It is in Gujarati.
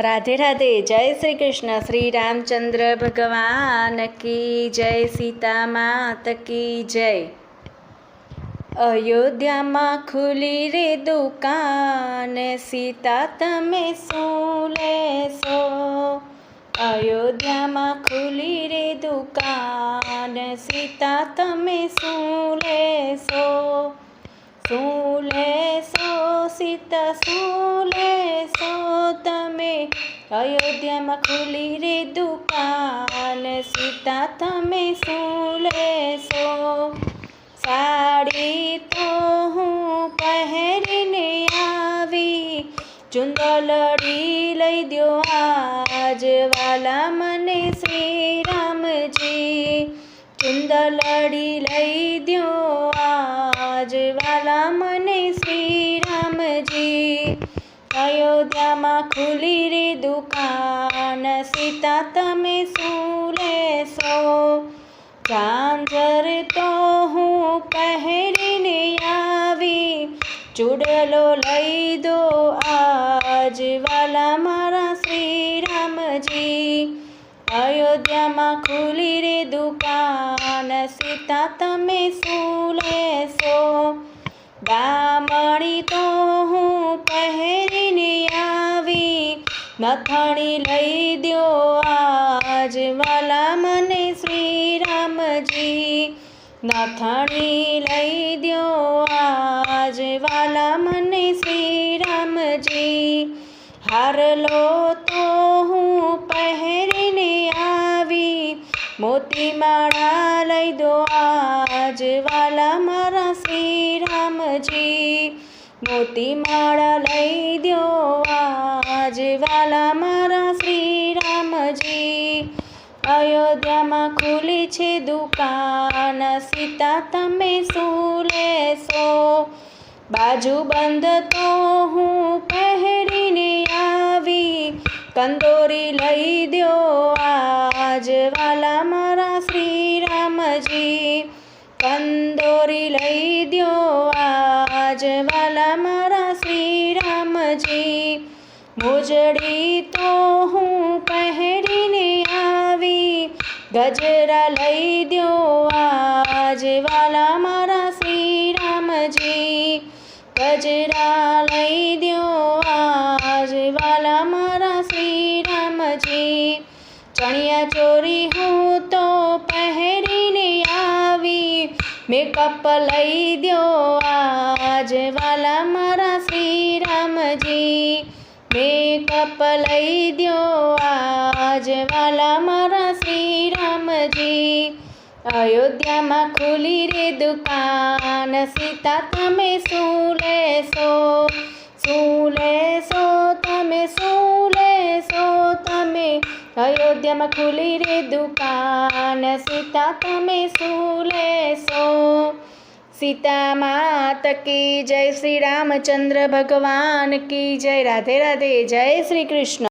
રાધે રાધે, જય શ્રી કૃષ્ણ. શ્રી રામચંદ્ર ભગવાન કી જય, સીતા માત કી જય. અયોધ્યામાં ખુલી રે દુકાન, સીતા તમે શું લેશો? અયોધ્યામાં ખુલી રે દુકાન, સીતા તમે શું લેશો? શું લેશો? સીતા શું અયોધ્યામાં ખુલી રે દુકાન, સીતા તમે શું લેશો? સાડી તો હું પહેરીને આવી, ચુંદલડી લઈ દ્યો આજ, વાલા મને શ્રી રામજી ચુંદલડી લઈ દ્યો અયોધ્યામાં ખુલી રે દુકાન. સીતા, તમે શું લેશો? ઝાંઝર તો હું પહેરીને આવી. ચૂડલો લઈ દો આજ વાલા મારા શ્રી રામજી અયોધ્યામાં ખુલી રે દુકાન. સીતા, તમે શું લેશો? દામણી તો નથણી લઈ દ્યો આજ વાલા મને શ્રી રામજી નથણી લઈ દ્યો આજ વાલા મને શ્રી રામજી હારલો તો હું પહેરીને આવી. મોતી માળા લઈ દો આજ વાલા મારા શ્રી રામજી મોતી માળા લઈ દો આજ વાલા મારા શ્રી રામજી અયોધ્યામાં ખુલી છે દુકાન. સીતા, તમે શું લેશો? બાજુ બંધ તો હું પહેરીને આવી. કંદોરી લઈ દો આજ વાલા મોજડી તો હું પહેરીને આવી ગજરા લઈ દો આજ વાલા મારા શ્રી રામજી ગજરા લઈ દો આજ વાલા મારા શ્રી રામજી ચણિયા ચોરી હું તો પહેરીને આવી મેકઅપ લઈ દો આજ વાલા મારા શ્રી રામજી મેકઅપ લઈ દો આજ વાલા મારા શ્રી રામજી અયોધ્યામાં ખુલી રે દુકાન, સીતા તમે શું લેશો? શું લેશો? તમે શું લેશો? તમે અયોધ્યામાં ખુલી રે દુકાન, સીતા તમે શું લેશો? સીતા માત કી જય શ્રી રામચંદ્ર ભગવાન કી જય રાધે રાધે જય શ્રી કૃષ્ણ